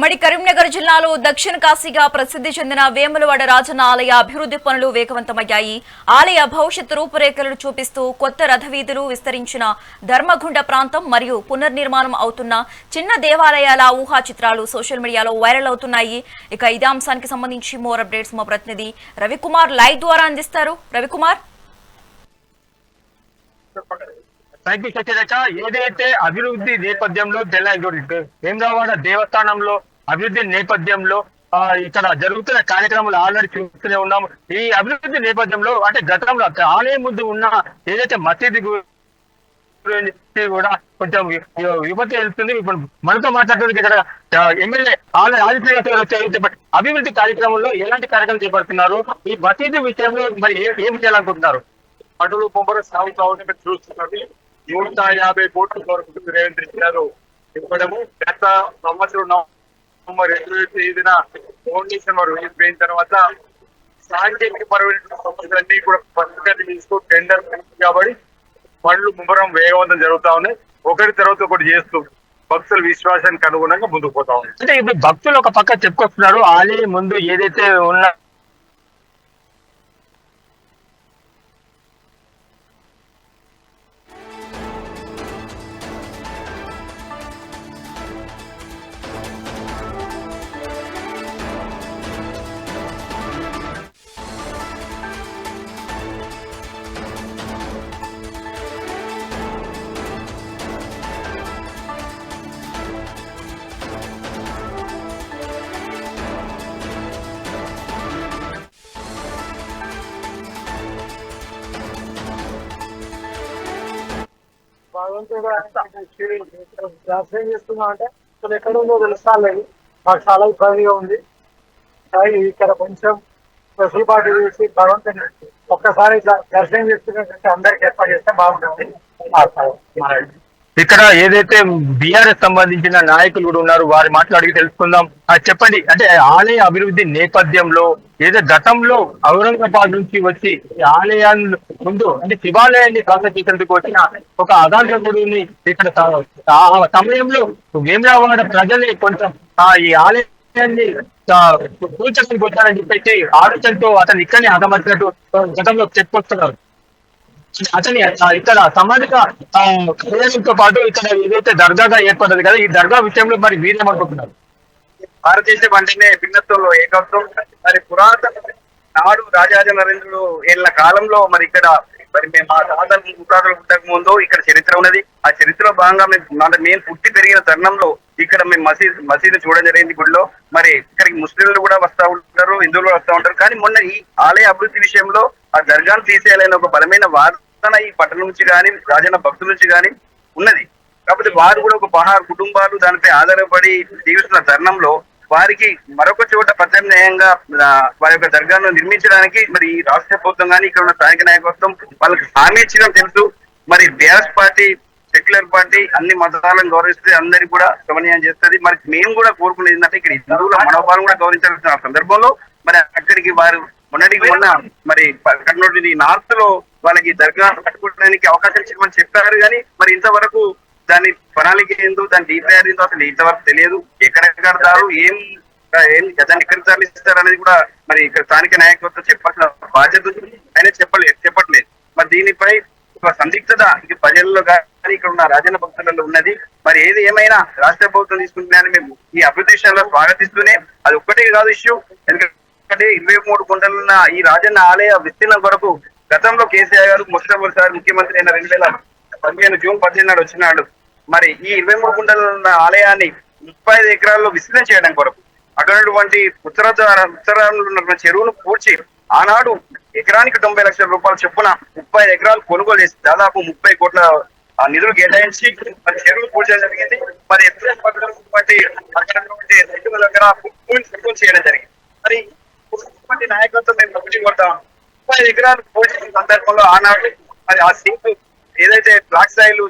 ఉమ్మడి కరీంనగర్ జిల్లాలో దక్షిణ కాశీగా ప్రసిద్ధి చెందిన వేములవాడ రాజన్న ఆలయ అభివృద్ధి పనులు వేగవంతమయ్యాయి. ఆలయ భవిష్యత్ రూపురేఖలను చూపిస్తూ కొత్త రథవీధులు విస్తరించిన ధర్మగుండ ప్రాంతం మరియు పునర్నిర్మాణం అవుతున్న చిన్న దేవాలయాల ఊహా చిత్రాలు సోషల్ మీడియాలో వైరల్ అవుతున్నాయి. ఇక ఇదే అంశానికి సంబంధించి మోర్ అప్డేట్స్ మా ప్రతినిధి రవికుమార్ లైవ్ ద్వారా అందిస్తారు. రవికుమార్? ఏదైతే అభివృద్ధి నేపథ్యంలో తెలంగాణ వేమరావాడ దేవస్థానంలో అభివృద్ధి నేపథ్యంలో ఆ, ఇక్కడ జరుగుతున్న కార్యక్రమాలు ఆల్రెడీ చూస్తూనే ఉన్నాము. ఈ అభివృద్ధి నేపథ్యంలో అంటే గతంలో ఆలయం ముందు ఉన్న ఏదైతే మసీదు గురించి కూడా కొంచెం విపత్తి యువత వెళ్తుంది. ఇప్పుడు మనతో మాట్లాడుతుంది ఇక్కడ ఎమ్మెల్యే ఆదిత్య గారు చెప్పండి. అభివృద్ధి కార్యక్రమంలో ఎలాంటి కార్యక్రమం చేపడుతున్నారు? ఈ మసీదు విషయంలో మరి ఏం చేయాలనుకుంటున్నారు? పనులు బొమ్మర సాగుతా ఉంటే చూస్తున్నది నూట యాభై కోట్ల వరకు రేవంత్ రెడ్డి గారు ఇవ్వడము గత సంవత్సరం మరి తేదీన ఫౌండేషన్ వారు వేసిన తర్వాత సాంకేతిక పరమైన సమస్యలన్నీ కూడా పథకాన్ని తీసుకు టెండర్ కాబట్టి పనులు ముమ్మరం వేగవంతం జరుగుతా ఉన్నాయి. ఒకటి తర్వాత ఒకటి చేస్తూ భక్తుల విశ్వాసానికి అనుగుణంగా ముందుకు పోతా ఉంది అంటే ఇప్పుడు భక్తులు ఒక పక్క చెప్పుకొస్తున్నారు. ఆలయం ముందు ఏదైతే ఉన్న భగవంతుడు దర్శనం చేస్తున్నాం అంటే అసలు ఎక్కడ ఉందో తెలుస్తాలేదు మాకు చాలా ఇబ్బందిగా ఉంది ఇక్కడ కొంచెం వెసులుబాటు చేసి భగవంతుని ఒక్కసారి ఇట్లా దర్శనం చేస్తున్నట్టు అందరికి ఏర్పాటు చేస్తే బాగుంటుంది ఇక్కడ ఏదైతే బీఆర్ఎస్ సంబంధించిన నాయకులు కూడా ఉన్నారు వారి మాట్లాడి తెలుసుకుందాం. చెప్పండి. అంటే ఆలయ అభివృద్ధి నేపథ్యంలో ఏదో గతంలో ఔరంగాబాద్ నుంచి వచ్చి ఆలయాన్ని ముందు అంటే శివాలయాన్ని సందర్శించేందుకు వచ్చిన ఒక అదాంతకుడిని ఇక్కడ ఆ సమయంలో వేమరావాడ ప్రజలే కొంచెం ఆ ఈ ఆలయాన్ని కూల్చడానికి వచ్చారని చెప్పేసి ఆలోచనతో అతను ఇక్కడనే అగమర్చినట్టు గతంలో చెప్పుకొస్తున్నారు. అతని ఇక్కడ సామాజిక ఆ, కళ్యాణంతో పాటు ఇక్కడ ఏదైతే దర్గాగా ఏర్పడ్డది కదా ఈ దర్గా విషయంలో మరి మీరేమనుకుంటున్నారు భారతదేశం అంటేనే భిన్నత్వంలో ఏకత్వం. మరి పురాతన నాడు రాజాజ నరేంద్రుడు ఏళ్ళ కాలంలో మరి ఇక్కడ మరి మేము మా తాతలు ముత్తాతలు ఉండక ముందు ఇక్కడ చరిత్ర ఉన్నది. ఆ చరిత్రలో భాగంగా మేము మన- మేము పుట్టి పెరిగిన తరుణంలో ఇక్కడ మేము మసీద్ మసీదు చూడడం జరిగింది గుడిలో. మరి ఇక్కడికి ముస్లింలు కూడా వస్తా ఉంటారు హిందువులు వస్తూ వస్తా ఉంటారు. కానీ మొన్న ఈ ఆలయ అభివృద్ధి విషయంలో ఆ దర్గాను తీసేయాలని ఒక బలమైన వాదన ఈ పట్టణం నుంచి కానీ రాజన్న భక్తుల నుంచి కానీ ఉన్నది. కాకపోతే వారు కూడా ఒక పదహారు కుటుంబాలు దానిపై ఆధారపడి జీవిస్తున్న తరుణంలో వారికి మరొక చోట ప్రత్యామ్నాయంగా వారి యొక్క దర్గాను నిర్మించడానికి మరి ఈ రాష్ట్ర ప్రభుత్వం కానీ ఇక్కడ ఉన్న స్థానిక నాయకత్వం వాళ్ళకి హామీ ఇచ్చడం తెలుసు. మరి బీఆర్ఎస్ పార్టీ సెక్యులర్ పార్టీ అన్ని మతాలను గౌరవిస్తే అందరికి కూడా సమన్వయం చేస్తుంది. మరి మేము కూడా కోరుకునేది ఏంటంటే ఇక్కడ హిందువుల మనోభావం కూడా గౌరవించాల్సిన సందర్భంలో మరి అక్కడికి వారు మొన్నటికి మొన్న మరి కర్నూలు నార్త్లో వాళ్ళకి దర్గా కట్టుకోవడానికి అవకాశం ఇచ్చామని చెప్పారు కానీ మరి ఇంతవరకు దాని ప్రణాళిక ఏందో దాని డీపీఆర్ ఏందో అసలు ఇంతవరకు తెలియదు. ఎక్కడ కడతారు ఏం ఏం దాన్ని ఎక్కడ తరలిస్తారు అనేది కూడా మరి ఇక్కడ స్థానిక నాయకత్వం చెప్పాల్సిన బాధ్యత ఆయన చెప్పలేదు చెప్పట్లేదు. మరి దీనిపై ఒక సందిగ్ధత ఇది ప్రజల్లో కానీ ఇక్కడ ఉన్న రాజన్న భక్తులలో ఉన్నది. మరి ఏది ఏమైనా రాష్ట్ర ప్రభుత్వం తీసుకుంటున్నాయని మేము ఈ అభివృద్ధి విషయంలో స్వాగతిస్తూనే అది ఒక్కటే కాదు ఇష్యూ. ఎందుకంటే ఇరవై మూడు గుంటలున్న ఈ రాజన్న ఆలయ విస్తీర్ణం కొరకు గతంలో కేసీఆర్ గారు మొట్టమొదటిసారి ముఖ్యమంత్రి అయిన రెండు వేల పదిహేను జూన్ పదిహేను నాడు వచ్చినాడు. మరి ఈ ఇరవై మూడు గుంటలు ఉన్న ఆలయాన్ని ముప్పై ఐదు ఎకరాల్లో విస్తరణ చేయడం కొరకు అక్కడ ఉన్నటువంటి ఉత్తర ద్వార- ఉన్న చెరువును పూడ్చి ఆనాడు ఎకరానికి తొంభై లక్షల రూపాయల చొప్పున ముప్పై ఐదు ఎకరాలు కొనుగోలు చేసి దాదాపు ముప్పై కోట్ల ఆ నిధులు కేటాయించి మరి చెరువులు పూడ్చడం జరిగింది. మరి ఎప్పుడు అక్కడ రెండు వేల ఎకరాల భూమిని కొనుగోలు చేయడం జరిగింది. మరి నాయకులతో నాయకత్వం మేము ఒకటి కొడతాం ముప్పై ఐదు ఎకరాలు పూడ్చిన సందర్భంలో ఆనాడు మరి ఆ సింక్ ఏదైతే బ్లాక్ స్థాయిలు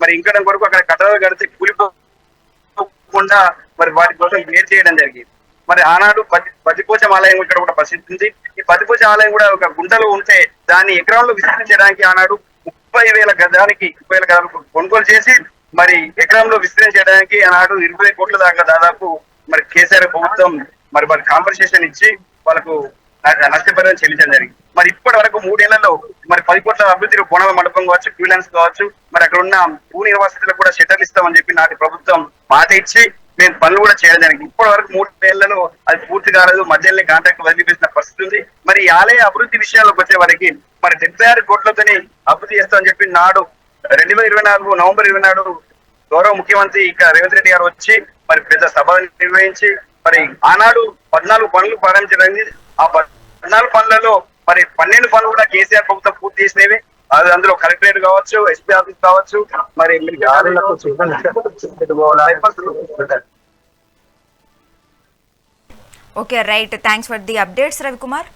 మరి ఇంకడం కొరకు అక్కడ కట్టడాలు కడితే కూలిపోకుండా మరి వాటి కోసం వేరు చేయడం జరిగింది. మరి ఆనాడు పది పదిపోచం ఆలయం ఇక్కడ కూడా ప్రసిద్ధి ఉంది ఈ పదిపోచం ఆలయం కూడా ఒక గుంటలో ఉంటే దాన్ని ఎకరాల్లో విస్తరించడానికి ఆనాడు ముప్పై వేల గదానికి ముప్పై వేల గజాలకు కొనుగోలు చేసి మరి ఎకరంలో విస్తరించడానికి ఆనాడు ఇరవై కోట్ల దాకా దాదాపు మరి కేసీఆర్ ప్రభుత్వం మరి మరి కాంపెన్సేషన్ ఇచ్చి వాళ్ళకు నష్టపరిహారం చెల్లించడం జరిగింది. మరి ఇప్పటి వరకు మూడేళ్ళలో మరి పది కోట్ల అభివృద్ధి కోణమ మండపం కావచ్చు క్యూలెన్స్ కావచ్చు మరి అక్కడ ఉన్న భూని నిర్వాసితులకు కూడా షెటర్లు ఇస్తామని చెప్పి నాటి ప్రభుత్వం మాట ఇచ్చి మేము పనులు కూడా చేయడం జరిగింది. ఇప్పటి వరకు మూడు నెలలలో అది పూర్తి కాలేదు మధ్యలోనే కాంట్రాక్ట్ వదిలిపేసిన పరిస్థితి ఉంది. మరి ఆలయ అభివృద్ధి విషయాల్లోకి వచ్చే వారికి మరి డెబ్బై ఆరు కోట్లతోనే అభివృద్ధి చేస్తామని చెప్పి నాడు రెండు వేల ఇరవై నాలుగు నవంబర్ ఇరవై నాడు గౌరవ ముఖ్యమంత్రి ఇక రేవంత్ రెడ్డి గారు వచ్చి మరి పెద్ద సభ నిర్వహించి మరి ఆనాడు పద్నాలుగు పనులు ప్రారంభించడం ఆ పద్నాలుగు పనులలో మరి పన్నెండు పనులు కూడా కేసీఆర్ ప్రభుత్వం పూర్తి చేసినవి. అది అందులో కలెక్టరేట్ కావచ్చు ఎస్పీ ఆఫీస్ కావచ్చు మరి. Okay right. Thanks for the updates Ravikumar.